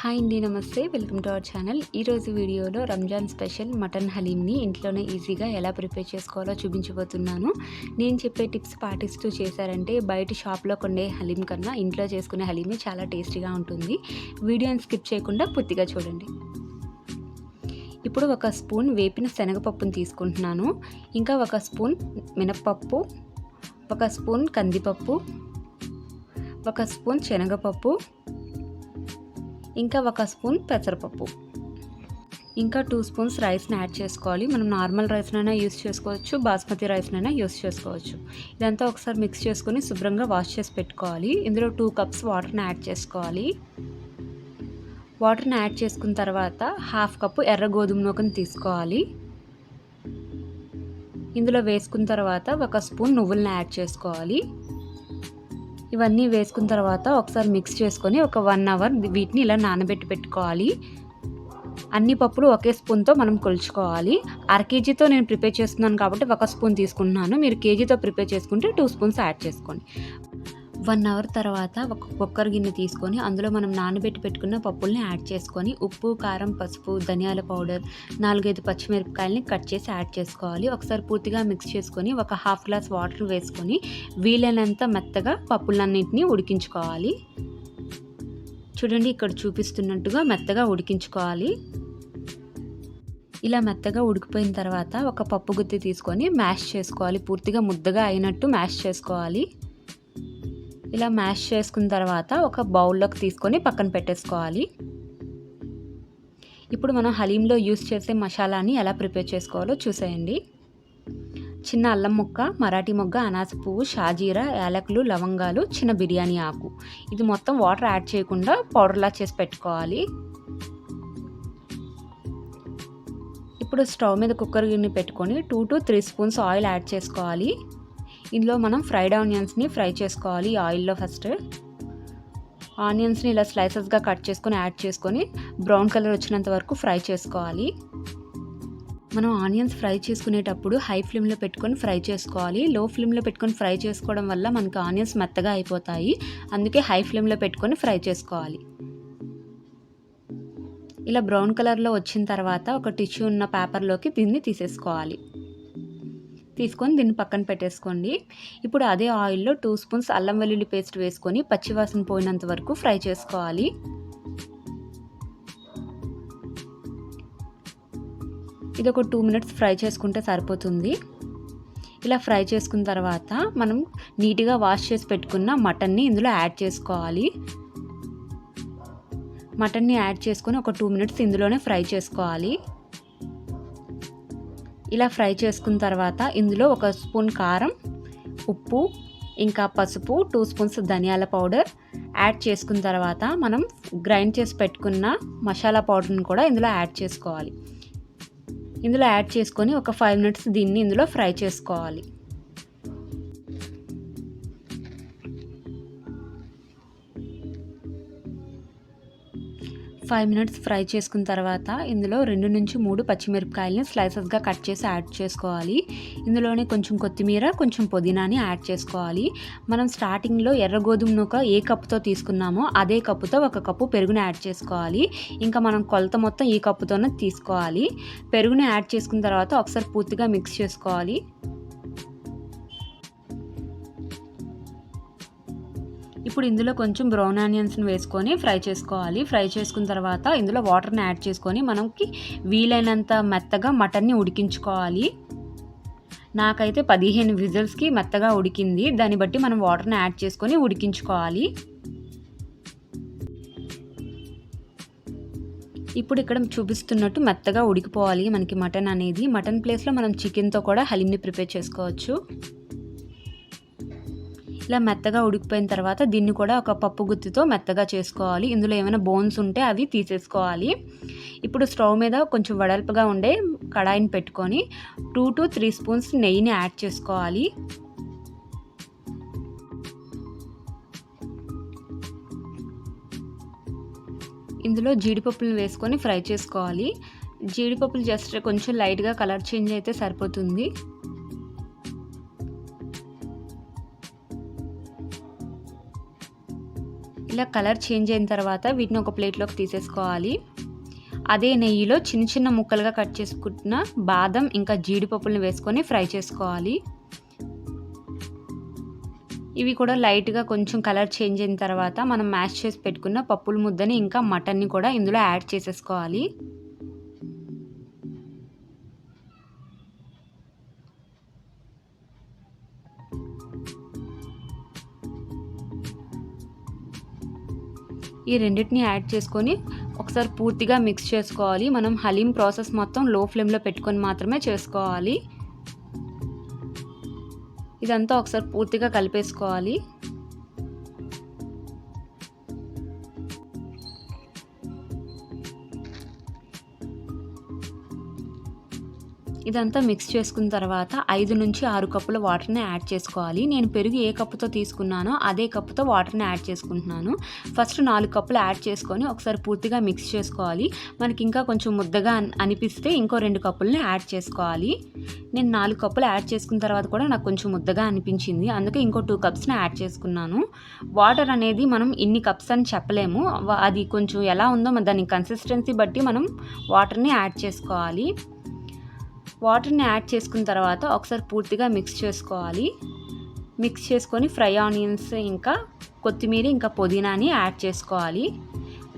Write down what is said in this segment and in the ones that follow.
Hi అండి namaste. Welcome to our channel. ఈరోజు వీడియోలో రంజాన్ స్పెషల్ మటన్ హలీమ్ని ఇంట్లోనే ఈజీగా ఎలా ప్రిపేర్ చేసుకోవాలో చూపించబోతున్నాను. నేను చెప్పే టిప్స్ పాటిస్తూ చేశారంటే బయట షాప్లో కొండే హలీం కన్నా ఇంట్లో చేసుకునే హలీమే చాలా టేస్టీగా ఉంటుంది. వీడియోని స్కిప్ చేయకుండా పూర్తిగా చూడండి. ఇప్పుడు ఒక స్పూన్ వేపిన శనగపప్పును తీసుకుంటున్నాను. ఇంకా ఒక స్పూన్ మినప్పప్పు ఒక స్పూన్ కందిపప్పు ఒక స్పూన్ శనగపప్పు ఇంకా ఒక స్పూన్ పెసరపప్పు. ఇంకా టూ స్పూన్స్ రైస్ని యాడ్ చేసుకోవాలి. మనం నార్మల్ రైస్నైనా యూస్ చేసుకోవచ్చు బాస్మతి రైస్నైనా యూస్ చేసుకోవచ్చు. ఇదంతా ఒకసారి మిక్స్ చేసుకొని శుభ్రంగా వాష్ చేసి పెట్టుకోవాలి. ఇందులో టూ కప్స్ వాటర్ని యాడ్ చేసుకోవాలి. వాటర్ని యాడ్ చేసుకున్న తర్వాత హాఫ్ కప్పు ఎర్ర గోధుమ నూకని తీసుకోవాలి. ఇందులో వేసుకున్న తర్వాత ఒక స్పూన్ నువ్వులను యాడ్ చేసుకోవాలి. ఇవన్నీ వేసుకున్న తర్వాత ఒకసారి మిక్స్ చేసుకొని ఒక వన్ అవర్ వీటిని ఇలా నానబెట్టి పెట్టుకోవాలి. అన్ని పప్పులు ఒకే స్పూన్తో మనం కొలుచుకోవాలి. అర కేజీతో నేను ప్రిపేర్ చేస్తున్నాను కాబట్టి ఒక స్పూన్ తీసుకుంటున్నాను. మీరు కేజీతో ప్రిపేర్ చేసుకుంటే టూ స్పూన్స్ యాడ్ చేసుకోండి. వన్ అవర్ తర్వాత ఒక కుక్కర్ గిన్నె తీసుకొని అందులో మనం నానబెట్టి పెట్టుకున్న పప్పుల్ని యాడ్ చేసుకొని ఉప్పు కారం పసుపు ధనియాల పౌడర్ నాలుగైదు పచ్చిమిరపకాయలని కట్ చేసి యాడ్ చేసుకోవాలి. ఒకసారి పూర్తిగా మిక్స్ చేసుకొని ఒక హాఫ్ గ్లాస్ వాటర్ వేసుకొని వీలైనంత మెత్తగా పప్పులన్నింటినీ ఉడికించుకోవాలి. చూడండి ఇక్కడ చూపిస్తున్నట్టుగా మెత్తగా ఉడికించుకోవాలి. ఇలా మెత్తగా ఉడికిపోయిన తర్వాత ఒక పప్పు గుత్తి తీసుకొని మ్యాష్ చేసుకోవాలి. పూర్తిగా ముద్దగా అయినట్టు మ్యాష్ చేసుకోవాలి. ఇలా మ్యాష్ చేసుకున్న తర్వాత ఒక బౌల్లోకి తీసుకొని పక్కన పెట్టేసుకోవాలి. ఇప్పుడు మనం హలీంలో యూస్ చేసే మసాలాని ఎలా ప్రిపేర్ చేసుకోవాలో చూసేయండి. చిన్న అల్లం ముక్క మరాఠీ మొగ్గ అనాస పువ్వు షాజీరా యాలకులు లవంగాలు చిన్న బిర్యానీ ఆకు. ఇది మొత్తం వాటర్ యాడ్ చేయకుండా పౌడర్లా చేసి పెట్టుకోవాలి. ఇప్పుడు స్టవ్ మీద కుక్కర్ గిన్నె పెట్టుకొని two to three spoons oil add చేసుకోవాలి. ఇందులో మనం ఫ్రైడ్ ఆనియన్స్ని ఫ్రై చేసుకోవాలి ఆయిల్లో ఫస్ట్. ఆనియన్స్ని ఇలా స్లైసెస్గా కట్ చేసుకొని యాడ్ చేసుకొని బ్రౌన్ కలర్ వచ్చినంత వరకు ఫ్రై చేసుకోవాలి. మనం ఆనియన్స్ ఫ్రై చేసుకునేటప్పుడు హై ఫ్లేమ్లో పెట్టుకొని ఫ్రై చేసుకోవాలి. లో ఫ్లేమ్లో పెట్టుకొని ఫ్రై చేసుకోవడం వల్ల మనకి ఆనియన్స్ మెత్తగా అయిపోతాయి. అందుకే హై ఫ్లేమ్లో పెట్టుకొని ఫ్రై చేసుకోవాలి. ఇలా బ్రౌన్ కలర్లో వచ్చిన తర్వాత ఒక టిష్యూ ఉన్న పేపర్లోకి దీన్ని తీసేసుకోవాలి. తీసుకొని దీన్ని పక్కన పెట్టేసుకోండి. ఇప్పుడు అదే ఆయిల్లో టూ స్పూన్స్ అల్లం వెల్లుల్లి పేస్ట్ వేసుకొని పచ్చివాసన పోయినంత వరకు ఫ్రై చేసుకోవాలి. ఇది ఒక టూ మినిట్స్ ఫ్రై చేసుకుంటే సరిపోతుంది. ఇలా ఫ్రై చేసుకున్న తర్వాత మనం నీట్గా వాష్ చేసి పెట్టుకున్న మటన్ని ఇందులో యాడ్ చేసుకోవాలి. మటన్ని యాడ్ చేసుకొని ఒక టూ మినిట్స్ ఇందులోనే ఫ్రై చేసుకోవాలి. ఇలా ఫ్రై చేసుకున్న తర్వాత ఇందులో ఒక స్పూన్ కారం ఉప్పు ఇంకా పసుపు టూ స్పూన్స్ ధనియాల పౌడర్ యాడ్ చేసుకున్న తర్వాత మనం గ్రైండ్ చేసి పెట్టుకున్న మసాలా పౌడర్ని కూడా ఇందులో యాడ్ చేసుకోవాలి. ఇందులో యాడ్ చేసుకొని ఒక ఫైవ్ మినిట్స్ దీన్ని ఇందులో ఫ్రై చేసుకోవాలి. ఫైవ్ మినిట్స్ ఫ్రై చేసుకున్న తర్వాత ఇందులో రెండు నుంచి మూడు పచ్చిమిరపకాయలని స్లైసెస్గా కట్ చేసి యాడ్ చేసుకోవాలి. ఇందులోనే కొంచెం కొత్తిమీర కొంచెం పుదీనాని యాడ్ చేసుకోవాలి. మనం స్టార్టింగ్లో ఎర్ర గోధుమ నూక ఏ కప్పుతో తీసుకున్నామో అదే కప్పుతో ఒక కప్పు పెరుగుని యాడ్ చేసుకోవాలి. ఇంకా మనం కొలత మొత్తం ఈ కప్పుతోనే తీసుకోవాలి. పెరుగుని యాడ్ చేసుకున్న తర్వాత ఒకసారి పూర్తిగా మిక్స్ చేసుకోవాలి. ఇప్పుడు ఇందులో కొంచెం బ్రౌన్ ఆనియన్స్ని వేసుకొని ఫ్రై చేసుకోవాలి. ఫ్రై చేసుకున్న తర్వాత ఇందులో వాటర్ని యాడ్ చేసుకొని మనకి వీలైనంత మెత్తగా మటన్ని ఉడికించుకోవాలి. నాకైతే పదిహేను విజిల్స్కి మెత్తగా ఉడికింది. దాన్ని బట్టి మనం వాటర్ని యాడ్ చేసుకొని ఉడికించుకోవాలి. ఇప్పుడు ఇక్కడ చూపిస్తున్నట్టు మెత్తగా ఉడికిపోవాలి మనకి మటన్ అనేది. మటన్ ప్లేస్లో మనం చికెన్తో కూడా హలీమ్ని ప్రిపేర్ చేసుకోవచ్చు. ఇలా మెత్తగా ఉడికిపోయిన తర్వాత దీన్ని కూడా ఒక పప్పు గుత్తితో మెత్తగా చేసుకోవాలి. ఇందులో ఏమైనా బోన్స్ ఉంటే అవి తీసేసుకోవాలి. ఇప్పుడు స్టవ్ మీద కొంచెం వడల్పుగా ఉండే కడాయిని పెట్టుకొని టూ టు త్రీ స్పూన్స్ నెయ్యిని యాడ్ చేసుకోవాలి. ఇందులో జీడిపప్పులను వేసుకొని ఫ్రై చేసుకోవాలి. జీడిపప్పులు జస్ట్ కొంచెం లైట్గా కలర్ చేంజ్ అయితే సరిపోతుంది. ఇలా కలర్ చేంజ్ అయిన తర్వాత వీటిని ఒక ప్లేట్లోకి తీసేసుకోవాలి. అదే నెయ్యిలో చిన్న చిన్న ముక్కలుగా కట్ చేసుకుంటున్న బాదం ఇంకా జీడిపప్పులను వేసుకొని ఫ్రై చేసుకోవాలి. ఇవి కూడా లైట్గా కొంచెం కలర్ చేంజ్ అయిన తర్వాత మనం మ్యాష్ చేసి పెట్టుకున్న పప్పుల ముద్దని ఇంకా మటన్ని కూడా ఇందులో యాడ్ చేసేసుకోవాలి. ఈ రెండింటిని యాడ్ చేసుకొని ఒకసారి పూర్తిగా మిక్స్ చేసుకోవాలి. మనం హలీం ప్రాసెస్ మొత్తం లో ఫ్లేమ్లో పెట్టుకొని మాత్రమే చేసుకోవాలి. ఇదంతా ఒకసారి పూర్తిగా కలిపేసుకోవాలి. ఇదంతా మిక్స్ చేసుకున్న తర్వాత ఐదు నుంచి ఆరు కప్పుల వాటర్ని యాడ్ చేసుకోవాలి. నేను పెరుగు ఏ కప్పుతో తీసుకున్నానో అదే కప్పుతో వాటర్ని యాడ్ చేసుకుంటున్నాను. ఫస్ట్ నాలుగు కప్పులు యాడ్ చేసుకొని ఒకసారి పూర్తిగా మిక్స్ చేసుకోవాలి. మనకి ఇంకా కొంచెం ముద్దగా అనిపిస్తే ఇంకో రెండు కప్పులని యాడ్ చేసుకోవాలి. నేను నాలుగు కప్పులు యాడ్ చేసుకున్న తర్వాత కూడా నాకు కొంచెం ముద్దగా అనిపించింది. అందుకే ఇంకో టూ కప్స్ని యాడ్ చేసుకున్నాను. వాటర్ అనేది మనం ఇన్ని కప్స్ అని చెప్పలేము. అది కొంచెం ఎలా ఉందో దాని కన్సిస్టెన్సీ బట్టి మనం వాటర్ని యాడ్ చేసుకోవాలి. వాటర్ని యాడ్ చేసుకున్న తర్వాత ఒకసారి పూర్తిగా మిక్స్ చేసుకోవాలి. మిక్స్ చేసుకొని ఫ్రై ఆనియన్స్ ఇంకా కొత్తిమీర ఇంకా పుదీనాని యాడ్ చేసుకోవాలి.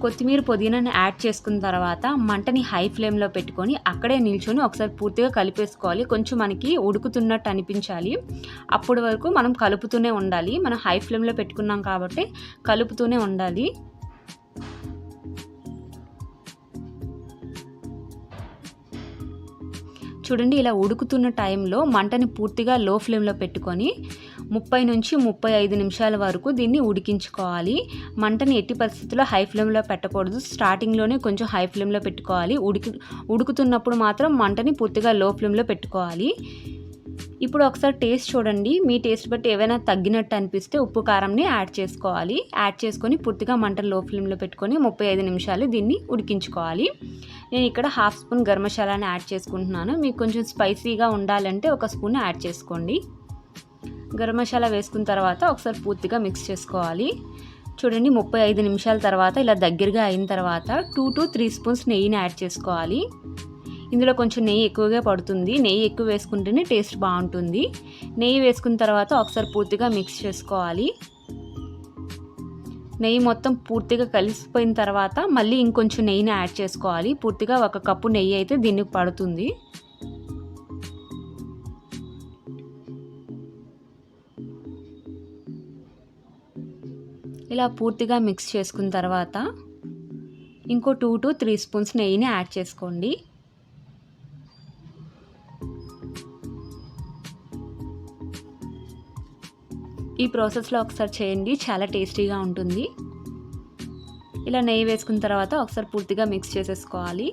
కొత్తిమీర పుదీనాని యాడ్ చేసుకున్న తర్వాత మంటని హై ఫ్లేమ్లో పెట్టుకొని అక్కడే నిల్చొని ఒకసారి పూర్తిగా కలిపేసుకోవాలి. కొంచెం మనకి ఉడుకుతున్నట్టు అనిపించాలి. అప్పటి వరకు మనం కలుపుతూనే ఉండాలి. మనం హై ఫ్లేమ్లో పెట్టుకున్నాం కాబట్టి కలుపుతూనే ఉండాలి. చూడండి ఇలా ఉడుకుతున్న టైంలో మంటని పూర్తిగా లో ఫ్లేమ్లో పెట్టుకొని ముప్పై నుంచి ముప్పై ఐదు నిమిషాల వరకు దీన్ని ఉడికించుకోవాలి. మంటని ఎట్టి పరిస్థితుల్లో హై ఫ్లేమ్లో పెట్టకూడదు. స్టార్టింగ్లోనే కొంచెం హై ఫ్లేమ్లో పెట్టుకోవాలి. ఉడికి ఉడుకుతున్నప్పుడు మాత్రం మంటని పూర్తిగా లో ఫ్లేమ్లో పెట్టుకోవాలి. ఇప్పుడు ఒకసారి టేస్ట్ చూడండి. మీ టేస్ట్ బట్టి ఏవైనా తగ్గినట్టు అనిపిస్తే ఉప్పు కారంని యాడ్ చేసుకోవాలి. యాడ్ చేసుకొని పూర్తిగా మంట లో ఫ్లేమ్లో పెట్టుకొని ముప్పై ఐదు నిమిషాలు దీన్ని ఉడికించుకోవాలి. నేను ఇక్కడ హాఫ్ స్పూన్ గరం మసాలాని యాడ్ చేసుకుంటున్నాను. మీకు కొంచెం స్పైసీగా ఉండాలంటే ఒక స్పూన్ యాడ్ చేసుకోండి. గరం మసాలా వేసుకున్న తర్వాత ఒకసారి పూర్తిగా మిక్స్ చేసుకోవాలి. చూడండి ముప్పై ఐదు నిమిషాల తర్వాత ఇలా దగ్గరగా అయిన తర్వాత టూ టు త్రీ స్పూన్స్ నెయ్యిని యాడ్ చేసుకోవాలి. ఇందులో కొంచెం నెయ్యి ఎక్కువగా పడుతుంది. నెయ్యి ఎక్కువ వేసుకుంటేనే టేస్ట్ బాగుంటుంది. నెయ్యి వేసుకున్న తర్వాత ఒకసారి పూర్తిగా మిక్స్ చేసుకోవాలి. నెయ్యి మొత్తం పూర్తిగా కలిసిపోయిన తర్వాత మళ్ళీ ఇంకొంచెం నెయ్యిని యాడ్ చేసుకోవాలి. పూర్తిగా ఒక కప్పు నెయ్యి అయితే దీనికి పడుతుంది. ఇలా పూర్తిగా మిక్స్ చేసుకున్న తర్వాత ఇంకో టూ టు త్రీ స్పూన్స్ నెయ్యిని యాడ్ చేసుకోండి. ఈ ప్రాసెస్లో ఒకసారి చేయండి. చాలా టేస్టీగా ఉంటుంది. ఇలా నెయ్యి వేసుకున్న తర్వాత ఒకసారి పూర్తిగా మిక్స్ చేసేసుకోవాలి.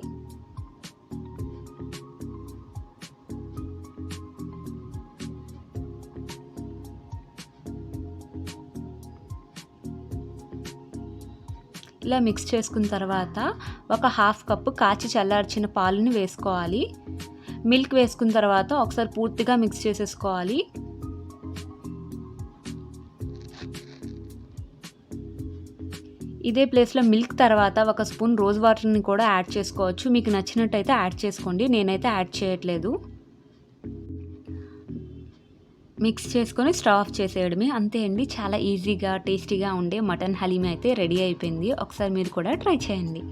ఇలా మిక్స్ చేసుకున్న తర్వాత ఒక హాఫ్ కప్పు కాచి చల్లార్చిన పాలుని వేసుకోవాలి. మిల్క్ వేసుకున్న తర్వాత ఒకసారి పూర్తిగా మిక్స్ చేసేసుకోవాలి. ఇదే ప్లేస్లో మిల్క్ తర్వాత ఒక స్పూన్ రోజ్ వాటర్ని కూడా యాడ్ చేసుకోవచ్చు. మీకు నచ్చినట్టయితే యాడ్ చేసుకోండి. నేనైతే యాడ్ చేయట్లేదు. మిక్స్ చేసుకొని స్టవ్ ఆఫ్ చేసేయడమే. అంతే అండి. చాలా ఈజీగా టేస్టీగా ఉండే మటన్ హలీమ్ అయితే రెడీ అయిపోయింది. ఒకసారి మీరు కూడా ట్రై చేయండి.